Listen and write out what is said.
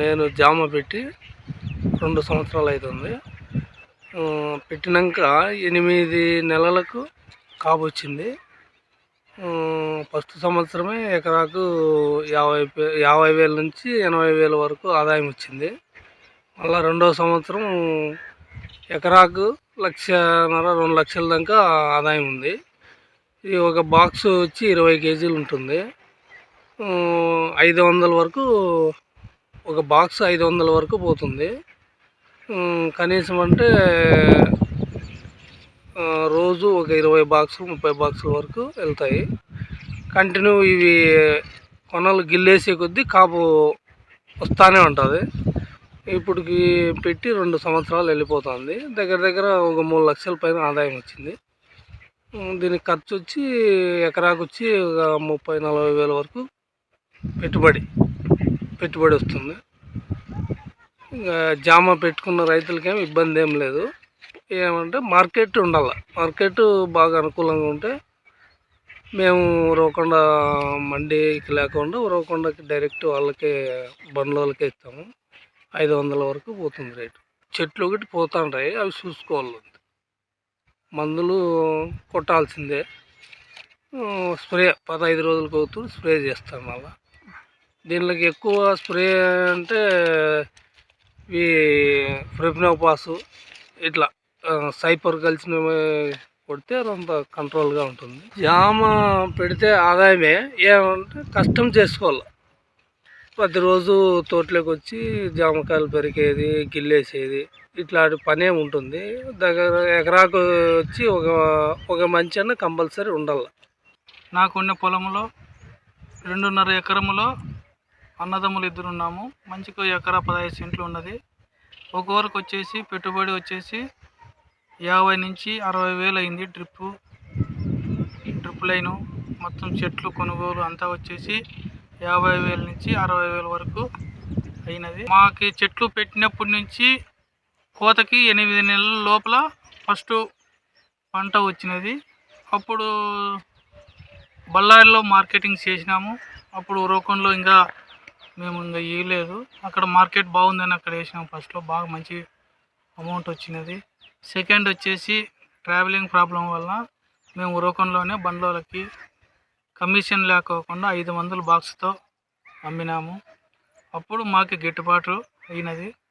నేను జామ పెట్టి రెండు సంవత్సరాలు అవుతుంది పెట్టినాక ఎనిమిది నెలలకు కాపు వచ్చింది. ఫస్ట్ సంవత్సరమే ఎకరాకు యాభై యాభై వేల నుంచి ఎనభై వేల వరకు ఆదాయం వచ్చింది. మళ్ళీ రెండో సంవత్సరం ఎకరాకు లక్షన్నర రెండు లక్షల దాకా ఆదాయం ఉంది. ఇది ఒక బాక్స్ వచ్చి ఇరవై కేజీలు ఉంటుంది. ఐదు వందల వరకు ఒక బాక్స్ ఐదు వందల వరకు పోతుంది. కనీసం అంటే రోజు ఒక ఇరవై బాక్సులు ముప్పై బాక్సుల వరకు వెళ్తాయి. కంటిన్యూ ఇవి కొనలు గిల్లేసే కొద్దీ కాపు వస్తానే ఉంటుంది. ఇప్పటికి పెట్టి రెండు సంవత్సరాలు వెళ్ళిపోతుంది. దగ్గర దగ్గర ఒక మూడు లక్షల పైన ఆదాయం వచ్చింది. దీనికి ఖర్చు వచ్చి ఎకరాకు వచ్చి ఒక ముప్పై నలభై వేల వరకు పెట్టుబడి. పెట్టుబడి వస్తుంది. ఇంకా జామ పెట్టుకున్న రైతులకేం ఇబ్బంది ఏం లేదు. ఏమంటే మార్కెట్ ఉండాలి. మార్కెట్ బాగా అనుకూలంగా ఉంటే మేము ఉరవకొండ మండీకి లేకుండా ఉరవకొండకి డైరెక్ట్ వాళ్ళకే బండ్ల వాళ్ళకే ఇస్తాము. ఐదు వందల వరకు పోతుంది రేటు. చెట్లు ఒకటి పోతుంటాయి అవి చూసుకోవాలి మందులు కొట్టాల్సిందే. స్ప్రే పదహైదు రోజులకు అవుతూ స్ప్రే చేస్తాం మళ్ళా. దీనిలోకి ఎక్కువ స్ప్రే అంటే ఈ ఫ్రెఫినోపాసు ఇట్లా సైపర్ కలిసిన కొడితే అంత కంట్రోల్గా ఉంటుంది. జామ పెడితే ఆదాయమే ఏమంటే కష్టం చేసుకోవాలి. ప్రతిరోజు తోటలోకి వచ్చి జామకాయలు పెరిగేది గిల్లేసేది ఇట్లాంటి పనే ఉంటుంది. దగ్గర ఎకరాకు వచ్చి ఒక ఒక మంచి అన్న కంపల్సరీ ఉండాలి. నాకున్న పొలంలో రెండున్నర ఎకరములో అన్నదమ్ములు ఇద్దరు ఉన్నాము మంచిగా ఎకరా పదహైదు సెంట్లు ఉన్నది. ఒక వచ్చేసి పెట్టుబడి వచ్చేసి యాభై నుంచి అరవై వేలు అయింది డ్రిప్పు. డ్రిప్ లైను మొత్తం చెట్లు కొనుగోలు అంతా వచ్చేసి యాభై వేల నుంచి అరవై వేల వరకు అయినది. మాకు చెట్లు పెట్టినప్పటి నుంచి కోతకి ఎనిమిది నెలల లోపల ఫస్ట్ పంట వచ్చినది. అప్పుడు బళ్ళారిలో మార్కెటింగ్ చేసినాము. అప్పుడు ఉరవకొండలో ఇంకా మేము ఇంకా ఇవ్వలేదు అక్కడ మార్కెట్ బాగుందని అక్కడ వేసినాం ఫస్ట్లో. బాగా మంచి అమౌంట్ వచ్చినది. సెకండ్ వచ్చేసి ట్రావెలింగ్ ప్రాబ్లం వల్ల మేము రూకంలోనే బండ్లోకి కమిషన్ లేకోకుండా ఐదు వందల బాక్స్తో అమ్మినాము. అప్పుడు మాకు గిట్టుబాటు అయినది.